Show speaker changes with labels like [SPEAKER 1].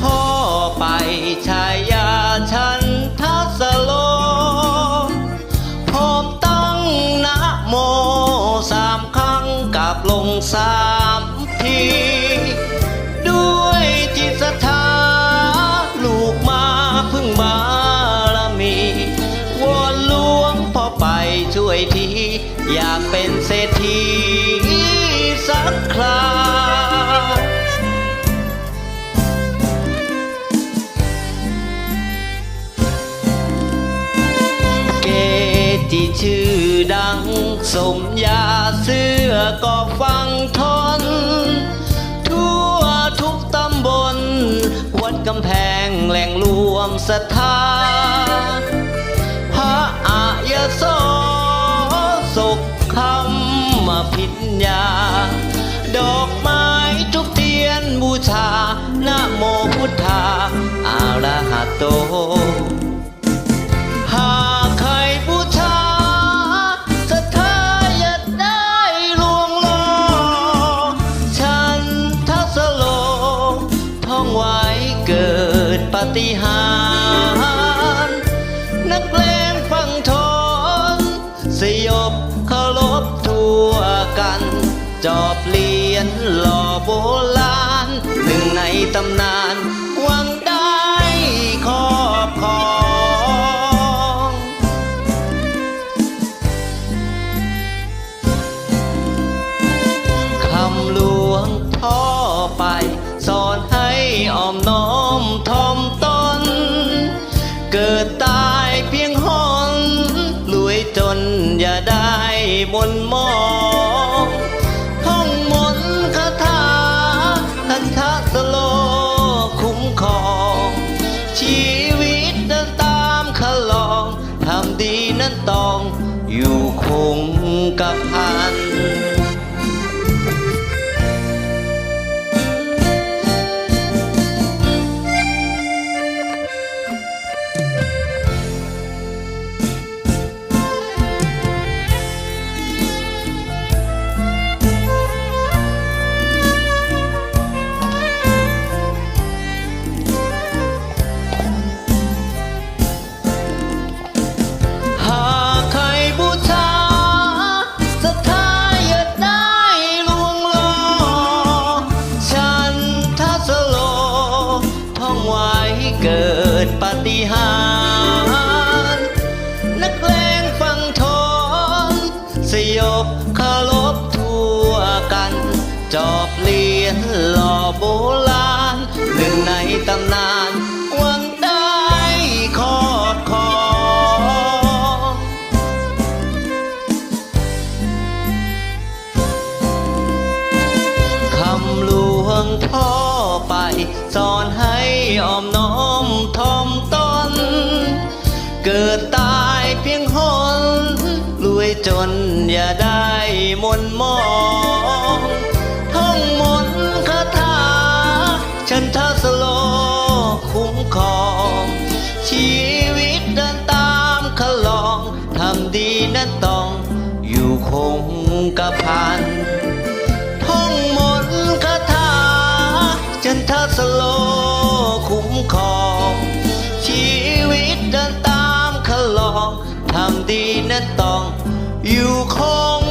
[SPEAKER 1] ท่อไปชายาฉันทัสโลผมตั้งนะโมสามครั้งกับลงสามที ด้วยจิตศรัทธาลูกมาพึ่งบารมีวอนหลวงพ่อไปช่วยที อยากเป็น ชื่อดังสมยาเสื้อก็ฟังทน ทั่วทุกตำบล วัดกำแพงแหล่งรวมศรัทธาพระอายโสสุขคำมาพิญญา ดอกไม้ทุกเทียนบูชานะโมพุทธาอาระหะโต เกิดปาฏิหารย์นักเลงฟังทนสยบเคารพทั่วกัน จอบเหรียญหล่อโบราณหนึ่งในตำนานหวังได้ครอบครองคำหลวงพ่อไปสอน อ่อมน้อมทอมตน เกิดตายเพียงหอนรวยจนอย่าได้มนมองท่องมนต์คาถาทันทะสโลคุ้มครอง ชีวิตเดินตามขลอง ทำดีนั้นต้องอยู่คงกับพัน ยบเคารพทั่วกัน จอบเหรียญหล่อโบราณหนึ่งในตำนานหวังได้ครอบครอคำลวงพ่อไปสอนให้อ่อมน้อมทอมตน เกิดตายเพียงหนรวยจน อย่าได้มนมองท่องมนคาถาฉันทัสโลคุ้มครอง ชีวิตเดินตามขลองทำดีนั้นต้องอยู่คงกับพันท่องมนคาถาจันทสโลคุ้มครองชีวิตเดินตามขลองทำดีนั้นต้อง 有空